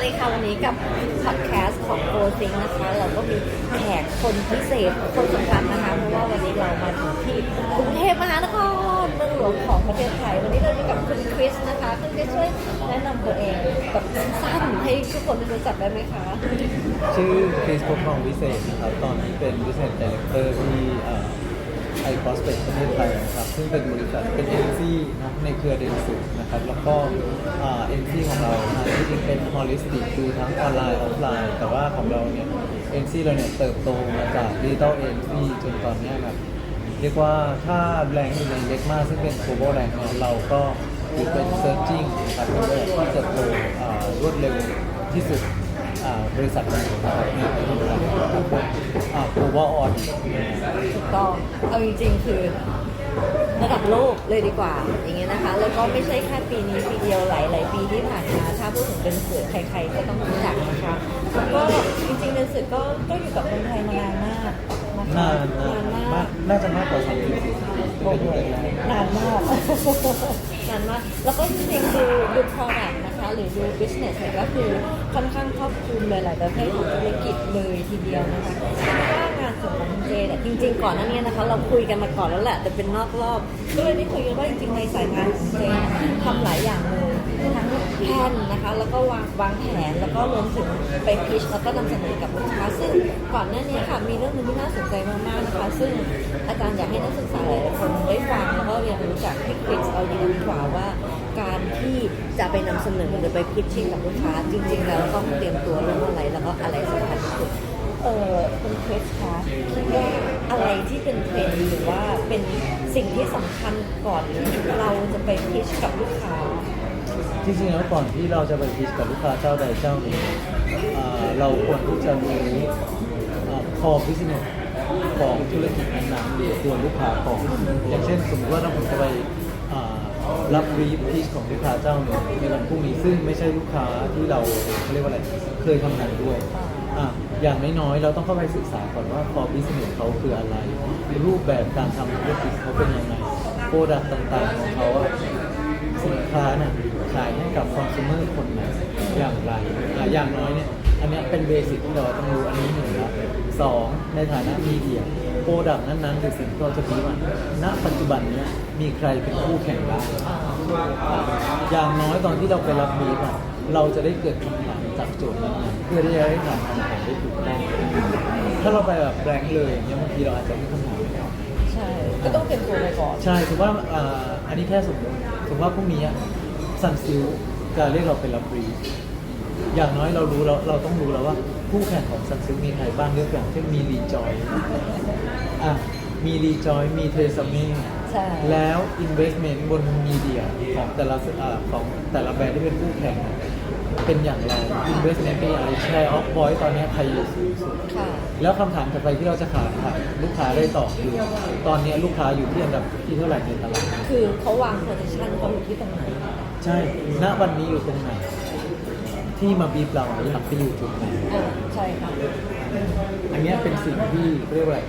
วัสดีค่ะวันนี้กับพอดแคสต์ของโกซิงนะคะ เราก็มีแขกคนพิเศษคนสำคัญนะคะเพราะว่าวันนี้เรามาถึงที่กรุงเทพมหานครเมืองหลวงของประเทศไทย วันนี้เราอยู่กับคุณคริสนะคะคุณคริสช่วยแนะนำตัวเองแบบสั้นๆให้ทุกคนรู้จักได้ไหมคะ ชื่อคริสปกครองวิเศษนะครับตอนนี้เป็น Business Director ที่ ไอคอสเปกประเทศไทยนะครับซึ่งเป็นบริษัทเป็นเอ็นซีนะในเครือเดนสุนะครับแล้วก็เอ็นซีของเรานะจริงเป็นฮอลิสติกดูทั้งออนไลน์ออฟไลน์ แต่ว่าของเราเนี่ยเอ็นซีเราเนี่ยเติบโตมาจากดิจิตอลเอ็นซีจนตอนนี้ยแบบเรียกว่าถ้าแรงอยู่ในเล็กมากซึ่งเป็น global แรงเนี่ยเราก็ถือเป็น searching นะครับเป็นบริษัทที่เติบโตรวดเร็วที่สุดบริษัทนึ่งนะครับในประเทศไทย นะครับพวกอ่าโอเวอร์ออนถูกต้องเอาจริงๆ คือระดับโลกเลยดีกว่า อย่างเงี้ยนะคะ แล้วก็ไม่ใช่แค่ปีนี้ปีเดียวหลายๆปีที่ผ่านมาถ้าพูดถึงเป็นเสือใครๆก็ต้องรู้จักนะคะแล้วก็จริงๆเป็นเสือก็ก็อยู่กับคนไทยมานานมากนะคะนานนานนานมามากกน่าจะมากกว่าสามสิบปีโอ้โหนานมากนานมากแล้วก็จริงๆดูดู product นะคะ หรือดูบิสเนสเนี่ยก็คือค่อนข้างครอบคลุมหลายๆประเภทของธุรกิจเลยทีเดียวนะคะแล้วก็งานส่งของเจเนี่ยจริง ๆ ก่อนหน้านี้นะคะ เราคุยกันมาก่อนแล้วแหละแต่เป็นนอกรอบก็เลยได้คุยกันว่าจริงๆในสายงานของเจทำหลายอย่างเลย ทั้งแผนนะคะแล้วก็วางวางแผนแล้วก็รวมถึงไปพิชแล้วก็นำเสนอกับลูกค้าซึ่งก่อนหน้านี้ค่ะมีเรื่องหนึงที่น่าสนใจมากๆนะคะ ซึ่งอาจารย์อยากให้นักศึกษาหลายคนได้ฟังแล้วก็เรียนรู้จากพี่คริสเอาดีดีกว่าว่า การที่จะไปนำเสนอหรือไปพิชชิ่งกับลูกค้า จริง ๆ แล้วต้องเตรียมตัวเรื่องอะไรแล้วก็อะไรสำคัญที่สุดเออคุณคริสคะคิดว่าอะไรที่เป็นเทรนด์หรือว่าเป็นสิ่งที่สำคัญก่อนเราจะไปพิชกับลูกค้า จริงๆแล้วก่อนที่เราจะไปพิชกับลูกค้าเจ้าใดเจ้าหนึ่งอ่าเราควรที่จะรู้คอบิสเนสของธุรกิจนั้นๆหรือตัวลูกค้าก่อนอย่างเช่นสมมติว่าถ้าผมจะไปอ่ารับรีพิชของลูกค้าเจ้าหนึ่งในวันพรุ่งนี้ซึ่งไม่ใช่ลูกค้าที่เราเขาเรียกว่าอะไรเคยทำงานด้วย อะอย่างน้อยๆ เราต้องเข้าไปศึกษาก่อนว่า core business เขาคืออะไร รูปแบบการทำธุรกิจเขาเป็นยังไง โปรดักต์ต่างๆ ของเขาอะ สินค้าน่ะขายให้กับคอน sumer คนไหนอย่างไรอะอย่างน้อยเนี่ยอันเนี้ยเป็นเบสิกที่เราต้องรู้อันนี้หนึ่งละสองในฐานะมีเดียโปรดักต์นั้นๆหรือสิ่งที่เราจะพิมพ์ณปัจจุบันเนี้ยมีใครเป็นคู่แข่งบ้างอย่างน้อยตอนที่เราไปรับบีฟอะเราจะได้เกิดคำถามจากโจทย์นั้นๆเพื่อที่จะได้ถามคำถามได้ถูกต้องถ้าเราไปแบบแบงค์เลยอย่างเงี้ยบางทีเราอาจจะไม่คำถามไม่ออกใช่ก็ต้องเตรียมตัวไปก่อน ใช่ถือว่าอ่าอันนี้แค่สมมติ สมมติว่าพรุ่งนี้ซันซิลจะเรียกเราไปรับบีฟอย่างน้อยเรารู้เราเราต้องรู้แล้วว่าคู่แข่งของซันซิลมีใครบ้างยกอย่างเช่นมีรีจอยอะมีรีจอยมีเทสเมใช่ แล้ว investment บนมีเดียของแต่ละเอ่อของแต่ละแบรนด์ที่เป็นคู่แข่งเนี่ยเป็นอย่างไร investment เป็นอย่างไร share of voice ตอนนี้ใครอยู่สูงสุด ค่ะ แล้วคำถามต่อไปที่เราจะถามถามลูกค้าได้ตอบคือตอนนี้ลูกค้าอยู่ที่อันดับที่เท่าไหร่ในตลาด คือเขาวาง position เขาอยู่ที่ตรงไหนใช่ณวันนี้อยู่ตรงไหน ที่มาบีบเราอยากไปอยู่จุดไหนอ่าใช่ค่ะอันเนี้ยเป็นสิ่งที่เรียกว่าอะไร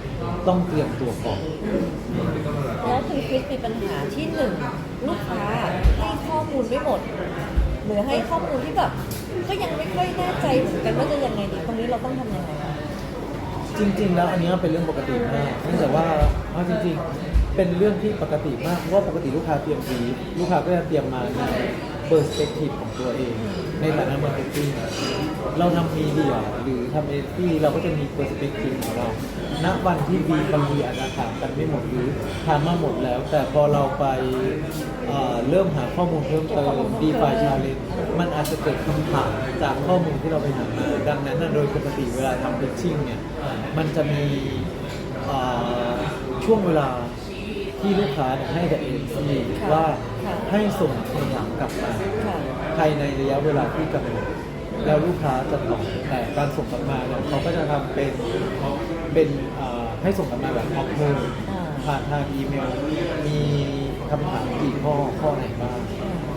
ต้องเตรียมตัวก่อนแล้วคุณคริสมีปัญหาที่หนึ่งลูกค้าให้ข้อมูลไม่หมด หรือให้ข้อมูลที่แบบก็ยังไม่ค่อยแน่ใจเหมือนกันว่าจะยังไงดีตรงนี้เราต้องทำยังไงคะจริง ๆ แล้วอันเนี้ยเป็นเรื่องปกติมากเนื่องจากว่าเอาจริงๆ เป็นเรื่องที่ปกติมากเพราะว่าปกติลูกค้าเตรียมบีลูกค้าก็จะเตรียมมาในเปอร์สเปกทีฟของตัวเอง ในฐานะมาร์เก็ตติ้งเราทำมีเดียหรือทำเอที่เราก็จะมีเปอร์สเปกทีฟของเราณวันที่บีบางทีอาจจะถามกันไม่หมดหรือถามมาหมดแล้ว แต่พอเราไปเริ่มหาข้อมูลเพิ่มเติมดีฟายชาเลนมันอาจจะเกิดคำถามจากข้อมูลที่เราไปหามาดังนั้นโดยปกติเวลาทำพิชชิ่งเนี่ยมันจะมีช่วงเวลา ที่ลูกค้าเนี่ยให้กับเอ็นซีค่ะว่าค่ะให้ส่งคำถามกลับมา ค่ะ ภายในระยะเวลาที่กำหนดแล้วลูกค้าจะตอบแต่การส่งกลับมาเนี่ยเขาก็จะทำเป็นเป็นเอ่อให้ส่งกลับมาแบบออฟเพิ่มอ่า ผ่านทางอีเมล มีคำถามกี่ข้อข้อไหนบ้าง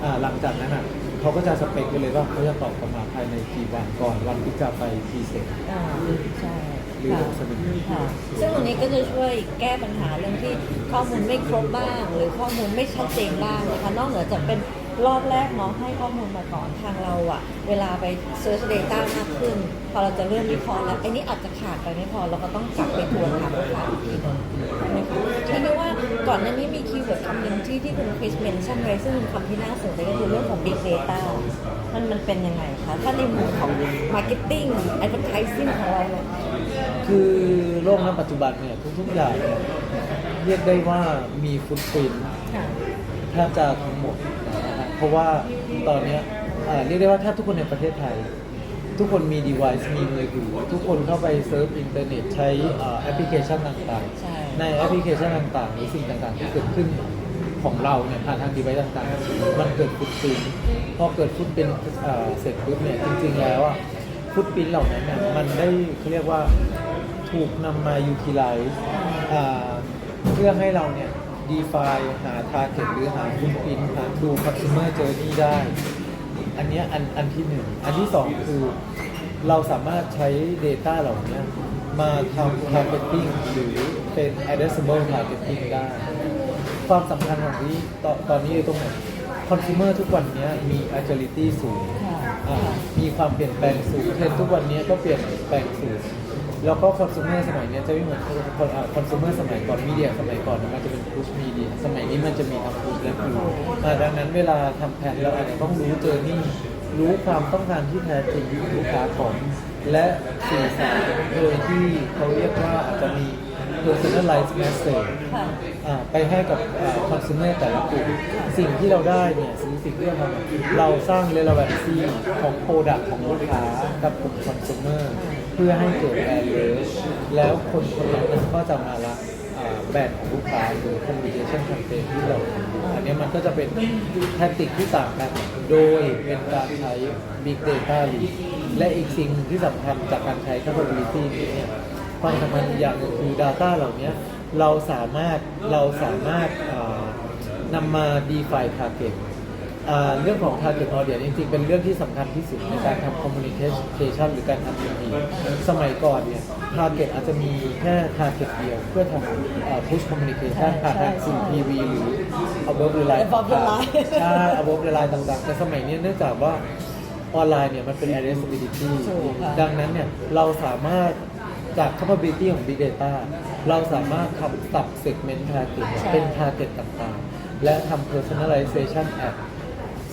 อ่าหลังจากนั้นอะเขาก็จะสเปคไปเลยว่าเขาจะตอบกลับมา ภายในกี่วันก่อนวันที่จะไปพรีเซนต์อ่าใช่หรือค่ะลงสนิมค่ะ ซึ่งวันนี้ก็จะช่วยแก้ปัญหาเรื่องที่ข้อมูลไม่ครบบ้าง หรือข้อมูลไม่ชัดเจนบ้างนะคะนอกเหนือจากเป็นรอบแรกน้องให้ข้อมูลมาก่อนทางเราอะเวลาไปเซิร์ช Data มากขึ้น พอเราจะเริ่มวิเคราะห์แล้วไอ้นี่อาจจะขาดไปไม่พอเราก็ต้องกลับไปทวนถามลูกค้าอีกทีหนึงใช่ไหมคะทีนี้ว่า ก่อนหน้านี้มีคีย์เวิร์ดคำหนึ่งที่ที่คุณคริสเมนชั่นไว้ซึ่งเป็นคำที่น่าสนใจก็คือเรื่องของ Big Data มันมันเป็นยังไงคะ ถ้าในมุมของ Marketing Advertising ของเราเนี่ยคือโลกณปัจจุบันเนี่ยทุกๆอย่างเนี่ยเรียกได้ว่ามีฟุตปรินค่ะแทบจะทั้งหมดนะฮะเพราะว่าตอนเนี้ยอ่าเรียกได้ว่าแทบทุกคนในประเทศไทย ทุกคนมี device มีมือถือทุกคนเข้าไปเซิร์ฟอินเทอร์เน็ตใช้อ่าแอปพลิเคชันต่างใช่ๆ ในแอปพลิเคชันต่างๆ หรือสิ่งต่างๆ ที่เกิดขึ้นของเราเนี่ยผ่านทาง device ต่างๆ มันเกิดฟุตปินพอเกิดฟุตปรินเสร็จปุ๊บเนี่ยจริงๆแล้วอะฟุตปินเหล่านั้นเนี่ยมันได้เขาเรียกว่าถูกนำมา utilize อ่าเพื่อให้เราเนี่ย define หา target หรือหา footprint หาดู consumer journey ได้ อันนี้อันอันที่หนึ่งอันที่สองคือเราสามารถใช้ Data เหล่านี้มาทำ targeting หรือ เป็น addressable targeting ได้ ความสำคัญของที่ตอนตอนนี้อยู่ตรงไหน consumer ทุกวันเนี้ยมี agility สูงค่ะอ่ามีความเปลี่ยนแปลงสูงเทรนด์ทุกวันนี้ก็เปลี่ยนแปลงสูงแล้วก็คอน sumer สมัยเนี้ยจะไม่เหมือนคอน sumer สมัยก่อนมีเดียสมัยก่อนมันจะเป็น push media สมัยนี้มันจะมีทั้ง push และ pull อ่าดังนั้นเวลาทำแผนเราอาจจะต้องรู้เจอนี่รู้ความต้องการที่แท้จริงของลูกค้าก่อนและสื่อสารโดยที่เขาเรียกว่าอาจจะมี personalized message ค่ะ อ่าไปให้กับคอน sumer แต่ละกลุ่มสิ่งที่เราได้เนี่ยสิ่งสิ่งที่เราทำเราสร้าง relevancy ของ product ของลูกค้ากับกลุ่ม consumer เพื่อให้เกิด awareness แล้วคนคนนั้นน่ะก็จะมารักอ่าแบรนด์ของลูกค้าหรือ communication campaign ที่เราทำอันเนี้ยมันก็จะเป็นแทคติกที่ต่างกัน โดยเป็นการใช้ big data lead และอีกสิ่งหนึ่งที่สำคัญจากการใช้ capability นี้เนี่ย ความสำคัญอีกอย่างหนึ่งคือ Data เหล่านี้เราสามารถเราสามารถอ่านำมา define target อ่าเรื่องของ target audience จริงๆ เป็นเรื่องที่สำคัญที่สุดในการทำ communication หรือการทำ TV สมัยก่อนเนี่ย target อาจจะมีแค่ target เดียว เพื่อทำอ่า push communication ผ่านทางสื่อทีวีหรือ above the line Above the line ใช่ above the line ต่างๆ แต่สมัยนี้เนื่องจากว่าออนไลน์เนี่ยมันเป็น addressability ถูกค่ะดังนั้นเนี่ยเราสามารถ จาก capability ของ Big Data เราสามารถทำตับ segment target ใช่ เป็น target ต่างๆ และทำ personalization app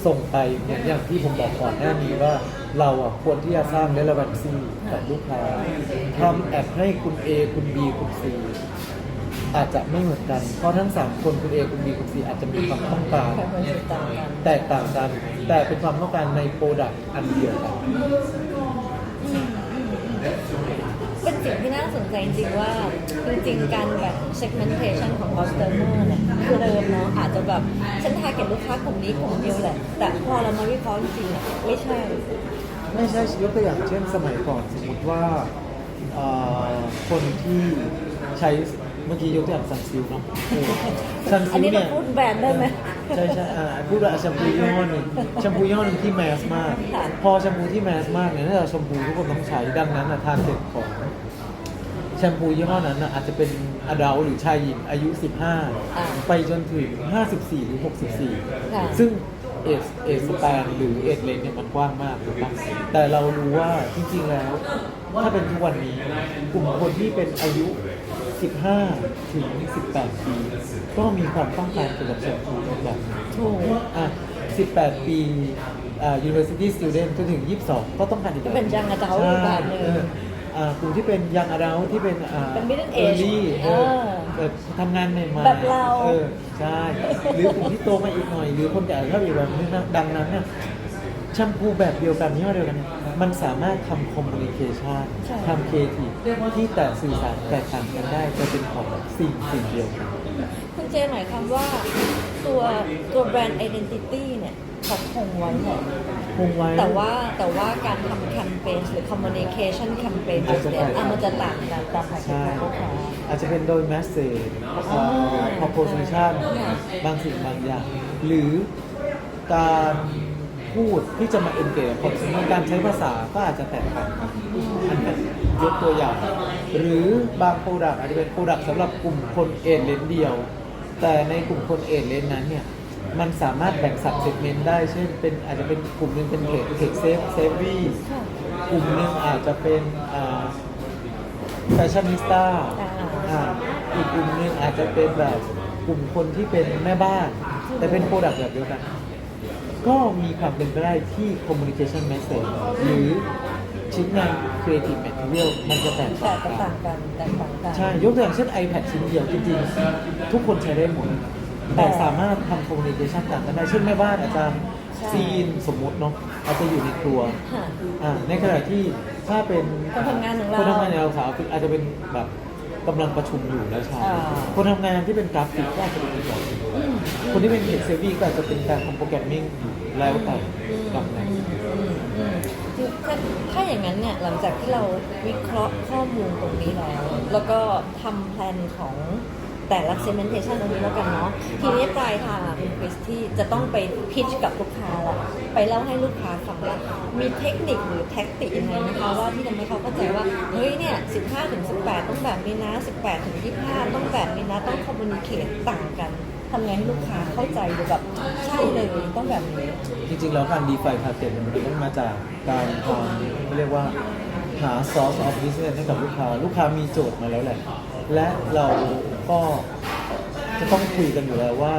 ส่งไปอย่างอย่างที่ผมบอกก่อนหน้านี้ว่าเราอะควรที่จะสร้าง relevancy กับลูกค้าทำแอปให้คุณ A คุณ B คุณ C อาจจะไม่เหมือนกัน เพราะทั้ง 3 คนคุณ A คุณ B คุณ C อาจจะมีความต้องการแค่คนติดตามกันแตกต่างกัน แต่เป็นความต้องการในโปรดักต์อันเดียวกันเป็นสิ่ง ที่น่าสนใจจริงๆว่าจริงๆการแบบ segmentation ของ customer เนี่ยคือเดิมเนาะอาจจะแบบฉันทาร์เก็ตลูกค้ากลุ่มนี้กลุ่มเดียวแหละ แต่พอเรามาวิเคราะห์จริงๆอะไม่ใช่ ไม่ใช่ยกตัวอย่างเช่นสมัยก่อนสมมติว่าเอ่อคนที่ใช้เมื่อกี้ยกตัวอย่างซันซิลเนาะซันอัซินลนี้เราเนี่ย พูดแบรนด์ได้ไหม ใช่ใช่อ่าพูดว่าแชมพูยี่ห้อหนึ่งแชมพูยี่ห้อหนึ่งที่แมสมาก ค่ะ พอแชมพูที่แมสมากเนี่ยถ้าเราแชมพูทุกคนต้องใช้ดังนั้นอะทาร์เก็ตของ แชมพูยี่ห้อนั้นน่ะอาจจะเป็นอดัลหรือชายหญิงอายุอ่า15 ไปจนถึง 54 หรือ ค่ะ64 ซึ่งเอสเอสแปนหรือเอสเลนเนี่ยมันกว้างมากถูกปะแต่เรารู้ว่าจริงๆแล้ว ถ้าเป็นทุกวันนี้กลุ่มคนที่เป็นอายุ 15 ถึง 18 ปี ก็มีความต้องการเกี่ยวกับแชมพูแบบนี้ ถูก อะ18 ปีอ่า university student จนถึง 22 ก็ต้องการอีกก็เป็น young adult ใช่อีกแบบหนึ่งเออ อ่ากลุ่มที่เป็น young adult ที่เป็นอ่าเป็น middle age early เออเออเออทำงานใหม่ๆแบบเรา เออใช่หรือกลุ่มที่โตมาอีกหน่อย หรือคนแก่ถ้าอีกแบบนึงนะดังนั้นเนี่ยแชมพูแบบเดียวกันยี่ห้อเดียวกันเนี่ยมันสามารถทำคอมมูนิเคชันใช่ ทำครีเอทีฟที่แต่สื่อสารแตกต่างกันได้จะเป็นของสิ่งสิ่งเดียวกัน คุณเจหมายความว่าตัวตัวแบรนด์ identity เนี่ยเขาคงไว้แหละ คงไว้ แต่ว่าแต่ว่าการทำแคมเปญหรือ communication แคมเปญอาจจะแตกต่าง อะมันจะต่างกันตามหาใช่ของลูกค้า อาจจะเป็นโดย message อ๋อ proposition บางสิ่งบางอย่าง หรือการพูดที่จะมา engage กับ consumer การใช้ภาษาก็อาจจะแตกต่างกันอันนี้ยกตัวอย่าง หรือบาง product อาจจะเป็น product สำหรับกลุ่มคนเอเลนเดียว แต่ในกลุ่มคนเอเลนนั้นเนี่ย มันสามารถแบ่งสับเซกเมนต์ได้ เช่นเป็นอาจจะเป็นกลุ่มหนึ่งเป็นเทรดเทรดเซฟเซฟวี่ค่ะกลุ่มหนึ่งอาจจะเป็นแฟชั่นนิสต้าอ่าอีกกลุ่มหนึ่งอาจจะเป็นแบบกลุ่มคนที่เป็นแม่บ้าน แต่เป็นโปรดักต์แบบเดียวกัน ก็มีความเป็นไปได้ที่ communication message หรือชิ้นงาน creative material มันจะแตกแต่ต่างก็กัต่านงกันแตกต่างกัน ใช่ ยกตัวอย่างเช่น iPad ชิ้นเดียวจริงๆ ทุกคนใช้ได้หมด แต่สามารถทำ communication ต่างกันได้ เช่นแม่บ้านอาจจะใช่ซีนสมมุติเนาะอาจจะอยู่ในครัวค่ะ อ่าในขณะที่ถ้าเป็นคนทำงานของเราคนทำงานในเราสาวอาจจะเป็นแบบกำลังประชุมอยู่แล้วใช่อ่า คนทำงานที่เป็นกราฟิกก็อาจจะเป็นอีกแบบหนึ่งคนที่เป็นเทคเซฟี่ก็อาจจะเป็นการทำโปรแกรมมิ่งอยู่แล้วแต่แบบไหนอืมอืมคือถ้าถ้าอย่างนั้นเนี่ยหลังจากที่เราวิเคราะห์ข้อมูลตรงนี้แล้ว แล้วก็ทำแพลนของ แต่ละ segmentation ตรงนี้แล้วกันเนาะทีนี้ปลายทางอะคุณคริสที่จะต้องไปพิชกับลูกค้าละไปเล่าให้ลูกค้าฟังว่ามีเทคนิคหรือแท็กติกยังไงนะคะว่าที่ทำให้เขาเข้าใจว่าเฮ้ยเนี่ย15ถึง18 ต้องแบบนี้นะ18ถึง25 ต้องแบบนี้นะต้อง communicate ต่างกันทำไงให้ลูกค้าเข้าใจหรือแบบใช่เลยต้องแบบนี้จริงๆแล้วการ DeFi Target มันต้องมาจากการทำเรียกว่าหา source of business ให้กับลูกค้า ลูกค้ามีโจทย์มาแล้วแหละ และเราก็จะต้องคุยกันอยู่แล้วว่า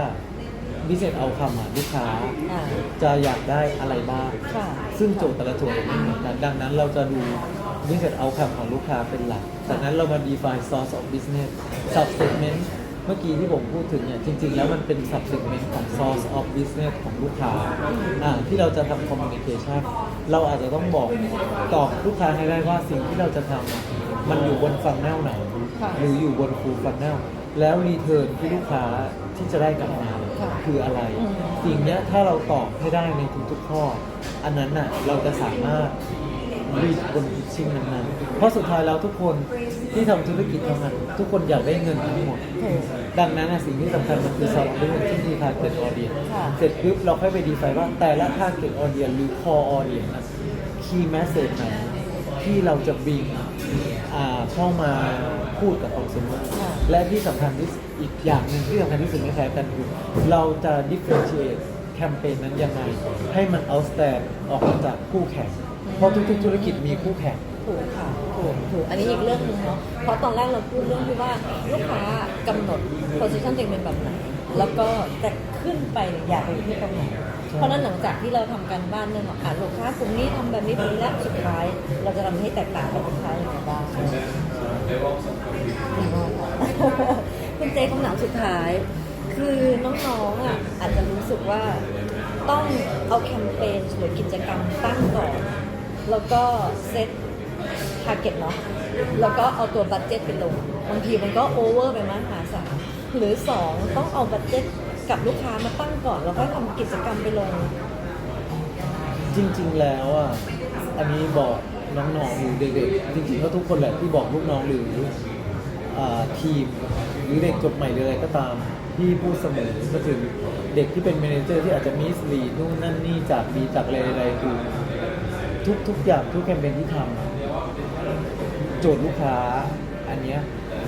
business outcome อะลูกค้าอ่าจะอยากได้อะไรบ้าง ค่ะ ซึ่งโจทย์แต่ละโจทย์ไม่เหมือนกันดังนั้นเราจะดู business outcome ของลูกค้าเป็นหลัก จากนั้นเรามา define source of business sub segment เมื่อกี้ที่ผมพูดถึงเนี่ยจริง ๆ แล้วมันเป็น sub segment ของ source of business ของลูกค้าอ่าที่เราจะทำ communication เราอาจจะต้องบอกตอบลูกค้าให้ได้ว่าสิ่งที่เราจะทำอะมันอยู่บนฟังแนลไหน ค่ะหรืออยู่บนฟูฟันแนลแล้วรีเทิร์นที่ลูกค้าที่จะได้กลับมาค่ะคืออะไร อืม สิ่งเนี้ยถ้าเราตอบให้ได้ในทุกๆข้อ อันนั้นน่ะเราจะสามารถรีดบนพิชชิ่งนั้นๆเพราะสุดท้ายแล้วทุกคนที่ทำธุรกิจทั้งนั้นทุกคนอยากได้เงินทั้งหมด ถูก ดังนั้นน่ะสิ่งที่สำคัญมันคือซอฟต์แวร์ที่มี target audience ค่ะ เสร็จปุ๊บเราค่อยไปดีไฟว่าแต่ละ target audience หรือ core audience นะ key message ไหน ที่เราจะบิงเข้ามาพูดกับ consumer ค่ะและที่สำคัญที่อีกอย่างหนึ่งที่สำคัญที่สุดไม่แพ้กันคือเราจะ differentiate แคมเปญนั้นยังไง ให้มัน outstand ออกมาจากคู่แข่ง เพราะทุกๆ ธุรกิจมีคู่แข่ง ถูกค่ะถูกถูกอันนี้อีกเรื่องหนึงเนาะเพราะตอนแรกเราพูดเรื่องที่ว่าลูกค้ากำหนด position ตัวเองเป็นแบบไหน แล้วก็จะขึ้นไปอยากไปอยู่ที่ตรงไหน เพราะนั้นหลังจากที่เราทำการบ้านเรื่องของอ่าลูกค้ากลุ่มนี้ทำแบบนี้แบบนี้และสุดท้าย เราจะทำให้แตกต่างกับลูกค้าอย่างไรบ้างคุณเจคำถามสุดท้าย คือน้องๆอะอาจจะรู้สึกว่าต้องเอาแคมเปญหรือกิจกรรมตั้งก่อนแล้วก็เซตทาร์เก็ตเนาะแล้วก็เอาตัวบัตเจ็ตไปลงบางทีมันก็โอเวอร์ไปมหาศาลหรือสองต้องเอาบัตเจ็ต กับลูกค้ามาตั้งก่อน แล้วก็ทำกิจกรรมไปลง จริง ๆ แล้วอะ อันนี้บอกน้องๆหรือเด็กๆ จริงๆก็ทุกคนแหละที่บอกลูกน้องหรืออ่าทีมหรือเด็กจบใหม่หรืออะไรก็ตามที่พูดเสมอก็ถึงเด็กที่เป็นเมเนเจอร์ที่อาจจะมิสลีดนู่นนั่นนี่จากดีจากอะไรอะไรๆคือทุกทุกอย่างทุกแคมเปญที่ทำโจทย์ลูกค้า อันเนี้ย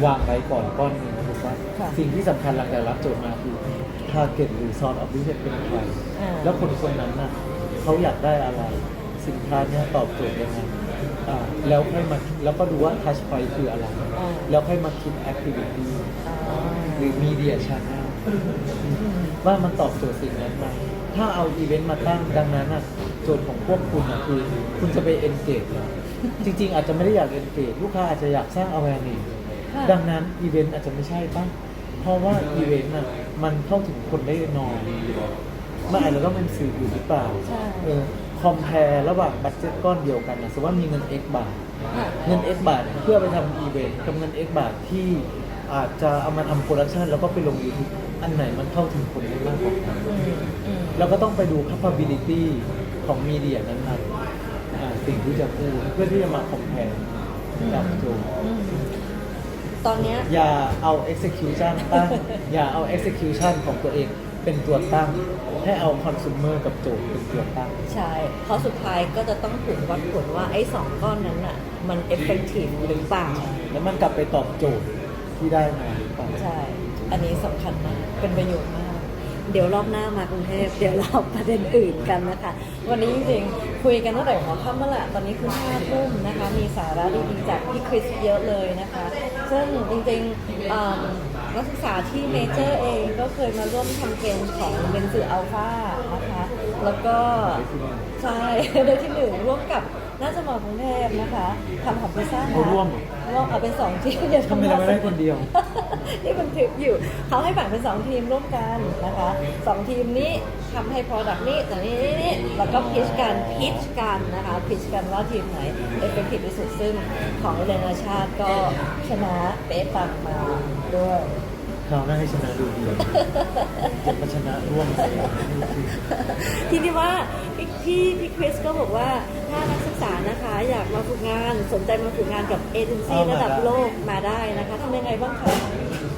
วางไว้ก่อนก้อนหนึ่งถูกปะค่ะ สิ่งที่สำคัญหลังจากรับโจทย์มาคือ target หรือ source of business เป็นใครอ่า แล้วคนคนนั้นน่ะเขาอยากได้อะไร สินค้าเนี้ยตอบโจทย์ยังไงอ่าแล้วค่อยมาแล้วก็ดูว่า touch point คืออะไร อ่าแล้วค่อยมาคิด activity อ่าหรือ media channel ว่ามันตอบโจทย์สิ่งนั้นไหมถ้าเอาอีเวนต์มาตั้งดังนั้นน่ะโจทย์ของพวกคุณน่ะคือ คุณจะไป engage เหรอจริง ๆ อาจจะไม่ได้อยาก engage ลูกค้าอาจจะอยากสร้าง awareness ค่ะ ดังนั้นอีเวนต์อาจจะไม่ใช่ป่ะ เพราะว่าอีเวนต์น่ะมันเข้าถึงคนได้น้อยมันอาจจะต้องเป็นสื่ออยู่หรือเปล่าใช่ เออคอมเพลระหว่างบัตเจ็ตก้อนเดียวกันนะสมมติว่ามีเงิน X บาทค่ะเงิน X บาทเพื่อไปทำอีเวนต์กับเงิน X บาทที่อาจจะเอามาทำโปรดักชันแล้วก็ไปลง YouTube อันไหนมันเข้าถึงคนได้มากกว่ากัน อืมอืมเราก็ต้องไปดู capability ของมีเดียนั้นๆอ่าสิ่งที่จะพูดเพื่อที่จะมาคอมเพลกับโจทย์อืม ตอนเนี้ยอย่าเอา execution ตั้ง อย่าเอา execution ของตัวเองเป็นตัวตั้ง ให้เอา consumer กับโจทย์เป็นตัวตั้ง ใช่เพราะสุดท้ายก็จะต้องถูกวัดผลว่าไอ้สองก้อนนั้นอะ มัน effective หรือเปล่า แล้วมันกลับไปตอบโจทย์ที่ได้มาหรือเปล่า ใช่ อันนี้สำคัญมาก เป็นประโยชน์มาก เดี๋ยวรอบหน้ามากรุงเทพเดี๋ยวเราประเด็นอื่นกันนะคะ วันนี้จริงๆคุยกันตั้งแต่หัวค่ำเมื่อไหร่ตอนนี้คือห้าทุ่มนะคะ มีสาระดีๆจากพี่คริสเยอะเลยนะคะ ซึ่งจริงๆนักศึกษาที่เมเจอร์เองก็เคยมาร่วมทำเกมของเบนซ o อัลฟานะคะ แล้วก็ใช่ได้ที่หนึ่งร่วมกับ น่าจะมากรุงเทพนะคะทำของพิซซ่าเขาร่วมเหรอ ร่วมเอาเป็นสองทีมเดี๋ยวทำไมเราไม่ได้คนเดียว ที่บันทึกอยู่เขาให้แบ่งเป็นสองทีมร่วมกันนะคะสองทีมนี้ทำให้ product นี้แต่นี้นี่นี่แล้วก็พิชกันพิชกันนะคะพิชกันว่าทีมไหนเอฟเฟกติฟที่สุดซึ่งของเรนาชาติก็ชนะเป๊ะปังมาด้วย คราวหน้าให้ชนะดูดีจะมาชนะร่วมเสียทีนี้ว่าพี่พี่พี่คริสก็บอกว่าถ้านักศึกษานะคะ อยากมาฝึกงานสนใจมาฝึกงานกับเอเจนซี่ระดับโลกมาได้นะคะทำยังไงบ้างคะ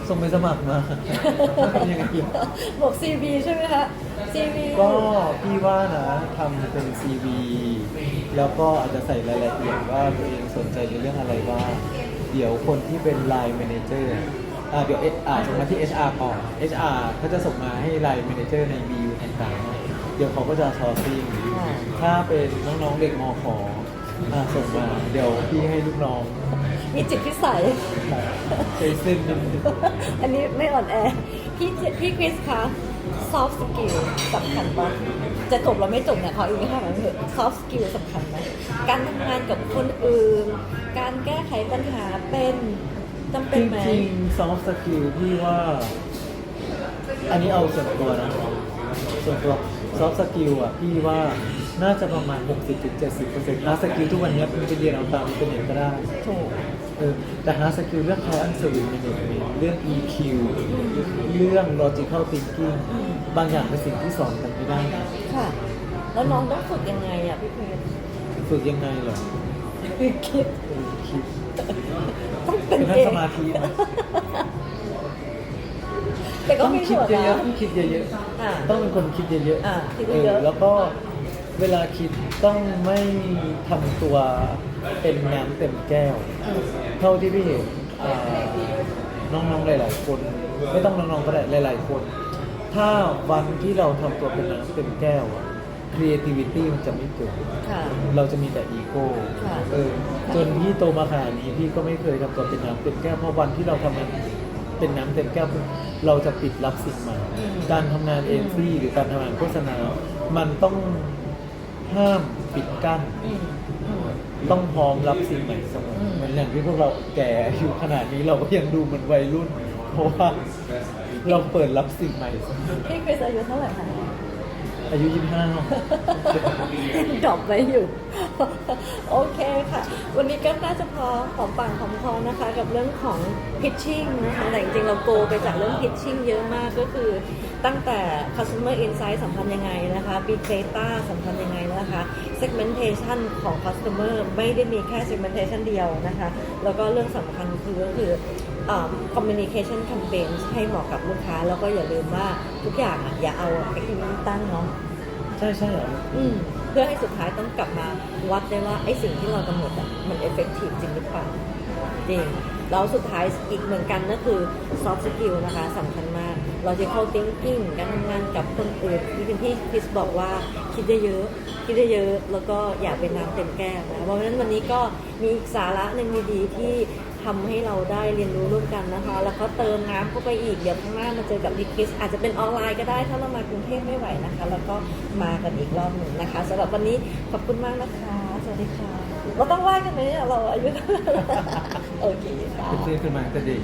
ส่งไปสมัครมาทำยังไงดีบอก CV ใช่ไหมคะ CV ก็พี่ว่านะทำเป็น CV แล้วก็อาจจะใส่รายละเอียดว่าตัวเองสนใจในเรื่องอะไรบ้างเดี๋ยวคนที่เป็น Line Manager อ่าเดี๋ยว HR ส่งมาที่ HR ก่อน HR เขาจะส่งมาให้ Line Manager ใน BU ต่างๆเดี๋ยวเขาก็จะซอร์ซิ่งค่ะถ้าเป็นน้องๆเด็กมขอ่าส่งมา เดี๋ยวพี่ให้ลูกน้องมีจิตพิสัย ใช้เส้นนิดนึงอันนี้ไม่อ่อนแอ พี่เจพี่คริสคะ soft skill สำคัญปะจะจบเราไม่จบเนี่ยขออีกห้านาทีเถอะ soft skill สำคัญไหมการทำงานกับคนอื่น การแก้ไขปัญหาเป็น จำเป็นไหมจริงๆ soft skill พี่ว่า อันนี้เอาส่วนตัวนะ ส่วนตัว soft skill อะพี่ว่าน่าจะประมาณ 60-70%นะสกิลทุกวันนี้มันจะเรียนเอาตามอินเทอร์เน็ตก็ได้ถูกเออแต่หาสกิลเรื่อง client service management เรื่อง EQ เรื่อง logical thinking บางอย่างเป็นสิ่งที่สอนกันไม่ได้ค่ะ แล้วน้องต้องฝึกยังไงอะพี่คริสฝึกยังไงเหรอพี่คิดเออคิด ต้องเป็นเป็นนั่เองงสมาธินะแต่ก็ต้องมีคิดส่วนเยนะ อะๆต้องคิดเยอะอ่าๆต้องเป็นคนคิดเยอะอ่าคิดเอเยออะแล้วก็เวลาคิดต้องไม่ทำตัวเป็นน้ำเต็มแก้ว อืม เท่าที่พี่เห็นอ่าน้องๆหลาย ๆ คน ไม่ต้องน้องๆก็ได้หลาย ๆ คน ถ้าวันที่เราทำตัวเป็นน้ำเต็มแก้วอะ creativity มันจะไม่เกิด ค่ะ เราจะมีแต่อีโก้ค่ะเออจนพี่โตมาขนาดนี้พี่ก็ไม่เคยทำตัวเป็นน้ำเต็มแก้วเพราะวันที่เราทำงานเป็นน้ำเต็มแก้วปุ๊บเราจะปิดรับสิ่งใหม่อืม การทำงานเอ็นซี่หรือการทำงานโฆษณา มันต้องห้ามปิดกั้น อืมอืม ต้องพร้อมรับสิ่งใหม่เสมออืมเหมือนอย่างที่พวกเราแก่อยู่ขนาดนี้เราก็ยังดูเหมือนวัยรุ่น เพราะว่าเราเปิดรับสิ่งใหม่เสมอพี่คริสอายุเท่าไหร่คะ อายุยี่ห้าดรอปไว้อยู่ โอเคค่ะ วันนี้ก็น่าจะพอหอมปากหอมคอนะคะ กับเรื่องของ pitching นะคะแต่จริงๆเราโกไปจากเรื่อง pitching เยอะมากก็คือตั้งแต่ customer insight สำคัญยังไงนะคะ big data สำคัญยังไงนะคะ segmentation ของ customer ไม่ได้มีแค่ segmentation เดียวนะคะ แล้วก็เรื่องสำคัญคือก็คือ อ่า communication campaign ให้เหมาะกับลูกค้า แล้วก็อย่าลืมว่าทุกอย่างอะอย่าเอาไอ้ที่นี่ตั้งเนาะใช่ใช่เหรออืมเพื่อให้สุดท้ายต้องกลับมาวัดได้ว่าไอ้สิ่งที่เรากำหนดอะมันเอฟเฟกตีฟจริงหรือเปล่าจริงแล้วสุดท้ายอีกเหมือนกันก็คือ soft skill นะคะสำคัญมาก logical thinking การทำงานกับคนอื่นที่เป็นที่คริสบอกว่าคิดได้เยอะคิดได้เยอะแล้วก็อยากเป็นน้ำเต็มแก้วนะเพราะฉะนั้นวันนี้ก็มีอีกสาระหนึ่งดีๆที่ ทำให้เราได้เรียนรู้ร่วมกันนะคะ แล้วก็เติมน้ำเข้าไปอีก เดี๋ยวข้างหน้ามาเจอกับดิคิสอาจจะเป็นออนไลน์ก็ได้ถ้าเรามากรุงเทพไม่ไหวนะคะ แล้วก็มากันอีกรอบหนึ่งนะคะสำหรับวันนี้ขอบคุณมากนะคะ สวัสดีค่ะ เราต้องไหว้กันไหมเราอายุโอเคค่ะเป็นเพื่อนขึ้นมาตั้งแต่เด็ก